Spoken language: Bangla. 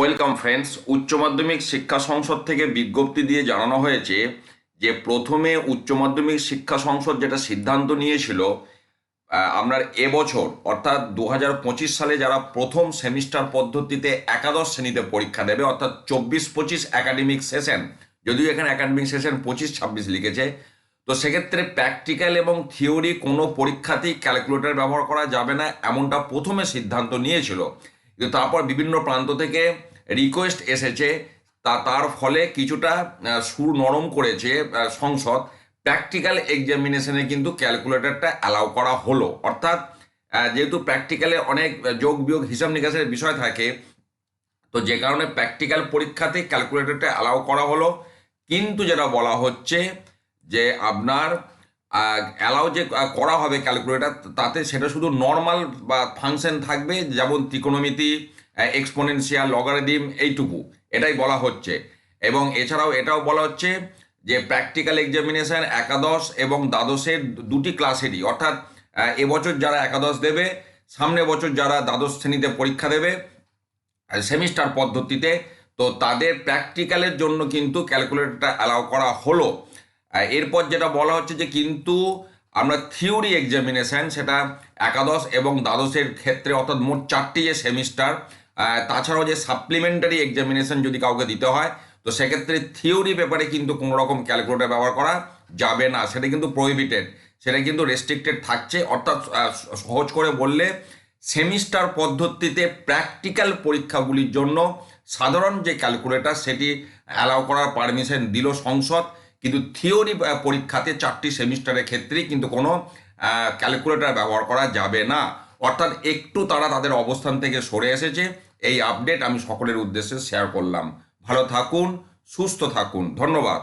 ওয়েলকাম ফ্রেন্ডস, উচ্চ মাধ্যমিক শিক্ষা সংসদ থেকে বিজ্ঞপ্তি দিয়ে জানানো হয়েছে যে প্রথমে উচ্চ মাধ্যমিক শিক্ষা সংসদ যেটা সিদ্ধান্ত নিয়েছিল আপনার এবছর অর্থাৎ দু সালে যারা প্রথম সেমিস্টার পদ্ধতিতে একাদশ শ্রেণীতে পরীক্ষা দেবে, অর্থাৎ চব্বিশ পঁচিশ একাডেমিক সেশন যদিও এখানে একাডেমিক সেশন পঁচিশ ছাব্বিশ লিখেছে, তো সেক্ষেত্রে প্র্যাকটিক্যাল এবং থিওরি কোনো পরীক্ষাতেই ক্যালকুলেটর ব্যবহার করা যাবে না, এমনটা প্রথমে সিদ্ধান্ত নিয়েছিল। কিন্তু তারপর বিভিন্ন প্রান্ত থেকে রিকোয়েস্ট এসেছে, তা তার ফলে কিছুটা সুর নরম করেছে সংসদ। প্র্যাকটিক্যাল এক্সামিনেশনে কিন্তু ক্যালকুলেটরটা অ্যালাউ করা হলো। অর্থাৎ যেহেতু প্র্যাকটিক্যালে অনেক যোগ বিয়োগ হিসাব নিকাশের বিষয় থাকে, তো যে কারণে প্র্যাকটিক্যাল পরীক্ষাতে ক্যালকুলেটরটা অ্যালাউ করা হলো। কিন্তু যেটা বলা হচ্ছে যে, আপনার অ্যালাউ যে করা হবে ক্যালকুলেটর তাতে সেটা শুধু নর্মাল বা ফাংশন থাকবে, যেমন ত্রিকোণমিতি এক্সপোনেনশিয়াল লগারিদম এইটুকু, এটাই বলা হচ্ছে। এবং এছাড়াও এটাও বলা হচ্ছে যে প্র্যাকটিক্যাল এক্সামিনেশন একাদশ এবং দ্বাদশের দুটি ক্লাসেরই অর্থাৎ এবছর যারা একাদশ দেবে, সামনে বছর যারা দ্বাদশ শ্রেণীতে পরীক্ষা দেবে সেমিস্টার পদ্ধতিতে, তো তাদের প্র্যাকটিক্যালের জন্য কিন্তু ক্যালকুলেটরটা অ্যালাউ করা হলো। এরপর যেটা বলা হচ্ছে যে কিন্তু আমরা থিওরি এক্সামিনেশন সেটা একাদশ এবং দ্বাদশের ক্ষেত্রে অর্থাৎ মোট চারটি যে সেমিস্টার তাছাড়াও যে সাপ্লিমেন্টারি এক্সামিনেশন যদি কাউকে দিতে হয়, তো সেক্ষেত্রে থিওরি পেপারে কিন্তু কোনো রকম ক্যালকুলেটার ব্যবহার করা যাবে না। সেটা কিন্তু প্রহিবিটেড সেটা কিন্তু রেস্ট্রিক্টেড থাকছে। অর্থাৎ সহজ করে বললে, সেমিস্টার পদ্ধতিতে প্র্যাকটিক্যাল পরীক্ষাগুলির জন্য সাধারণ যে ক্যালকুলেটার সেটি অ্যালাউ করার পারমিশন দিল সংসদ। কিন্তু থিওরি পরীক্ষাতে চারটি সেমিস্টারের ক্ষেত্রেই কিন্তু কোনো ক্যালকুলেটার ব্যবহার করা যাবে না। অর্থাৎ একটু তারা তাদের অবস্থান থেকে সরে এসেছে। এই আপডেট আমি সকলের উদ্দেশ্যে শেয়ার করলাম। ভালো থাকুন, সুস্থ থাকুন। ধন্যবাদ।